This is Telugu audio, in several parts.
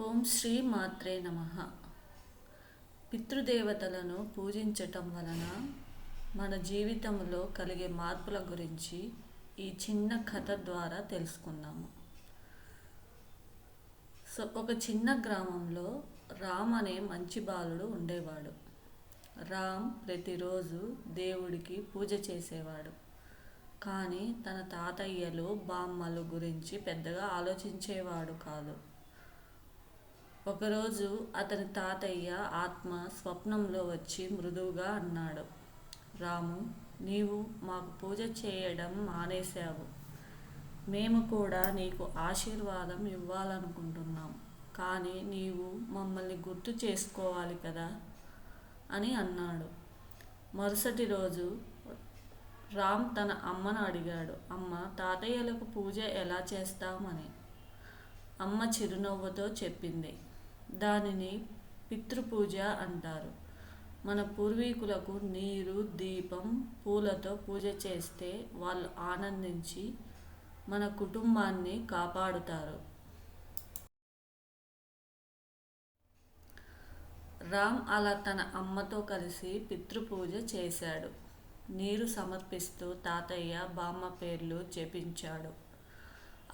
ఓం శ్రీ మాత్రే నమ. పితృదేవతలను పూజించటం వలన మన జీవితంలో కలిగే మార్పుల గురించి ఈ చిన్న కథ ద్వారా తెలుసుకుందాము. సో ఒక చిన్న గ్రామంలో రామ్ అనే మంచి బాలుడు ఉండేవాడు. రామ్ ప్రతిరోజు దేవుడికి పూజ చేసేవాడు. కానీ తన తాతయ్యలు బామ్మలు గురించి పెద్దగా ఆలోచించేవాడు కాదు. ఒకరోజు అతని తాతయ్య ఆత్మ స్వప్నంలో వచ్చి మృదువుగా అన్నాడు రాము నీవు మాకు పూజ చేయడం మానేశావు. మేము కూడా నీకు ఆశీర్వాదం ఇవ్వాలనుకుంటున్నాం. కానీ నీవు మమ్మల్ని గుర్తు చేసుకోవాలి కదా అని అన్నాడు. మరుసటి రోజు రామ్ తన అమ్మను అడిగాడు అమ్మ తాతయ్యలకు పూజ ఎలా చేస్తామని? అమ్మ చిరునవ్వుతో చెప్పింది దానిని పితృపూజ అంటారు. మన పూర్వీకులకు నీరు దీపం పూలతో పూజ చేస్తే వాళ్ళు ఆనందించి మన కుటుంబాన్ని కాపాడుతారు. రామ్ అలా తన అమ్మతో కలిసి పితృపూజ చేశాడు. నీరు సమర్పిస్తూ తాతయ్య బామ్మ పేర్లు చెప్పించాడు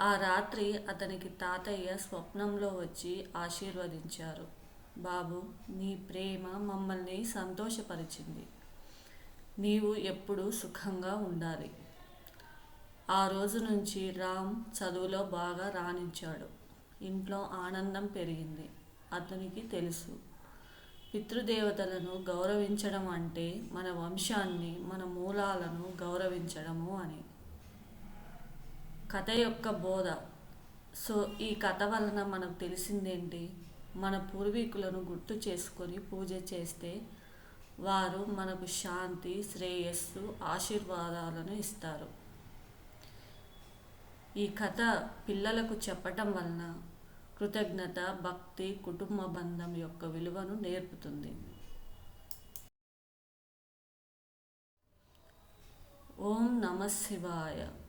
ఆ రాత్రి అతనికి తాతయ్య స్వప్నంలో వచ్చి ఆశీర్వదించారు. బాబు నీ ప్రేమ మమ్మల్ని సంతోషపరిచింది. నీవు ఎప్పుడూ సుఖంగా ఉండాలి. ఆ రోజు నుంచి రామ్ చదువులో బాగా రాణించాడు. ఇంట్లో ఆనందం పెరిగింది. అతనికి తెలుసు. పితృదేవతలను గౌరవించడం అంటే మన వంశాన్ని మన మూలాలను గౌరవించడము అని. కథ యొక్క బోధ. సో ఈ కథ వలన మనకు తెలిసిందేంటి? మన పూర్వీకులను గుర్తు చేసుకొని పూజ చేస్తే వారు మనకు శాంతి శ్రేయస్సు ఆశీర్వాదాలను ఇస్తారు. ఈ కథ పిల్లలకు చెప్పటం వలన కృతజ్ఞత భక్తి కుటుంబ బంధం యొక్క విలువను నేర్పుతుంది. ఓం నమ శివాయ.